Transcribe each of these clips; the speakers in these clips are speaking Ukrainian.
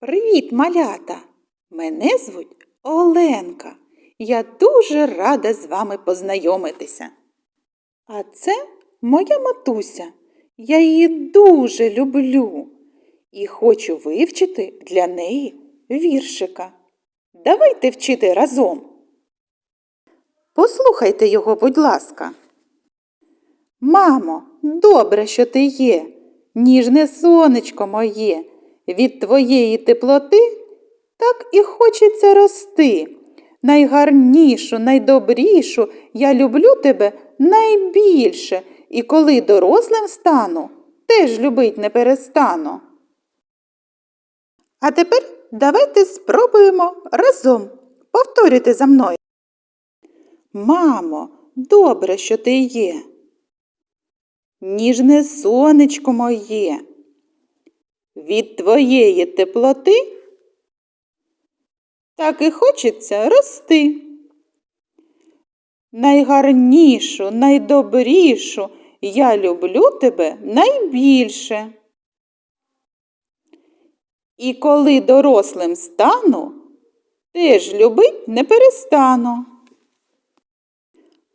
Привіт, малята! Мене звуть Оленка. Я дуже рада з вами познайомитися. А це моя матуся. Я її дуже люблю і хочу вивчити для неї віршика. Давайте вчити разом. Послухайте його, будь ласка. Мамо, добре, що ти є, ніжне сонечко моє, від твоєї теплоти так і хочеться рости. Найгарнішу, найдобрішу я люблю тебе найбільше, і коли дорослим стану, теж любить не перестану. А тепер давайте спробуємо разом повторюйте за мною. Мамо, добре, що ти є. Ніжне сонечко моє, від твоєї теплоти так і хочеться рости. Найгарнішу, найдобрішу я люблю тебе найбільше. І коли дорослим стану, теж любить не перестану.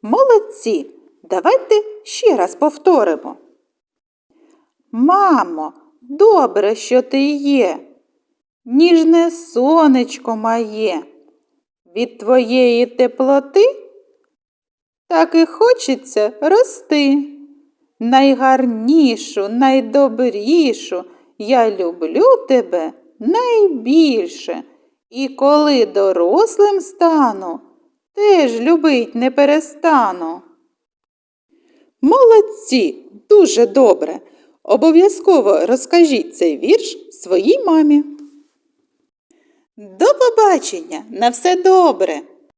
Молодці, давайте ще раз повторимо. Мамо, добре, що ти є, ніжне сонечко моє, від твоєї теплоти так і хочеться рости. Найгарнішу, найдобрішу я люблю тебе найбільше. І коли дорослим стану, теж любить не перестану. Молодці, дуже добре. Обов'язково розкажіть цей вірш своїй мамі. До побачення, на все добре!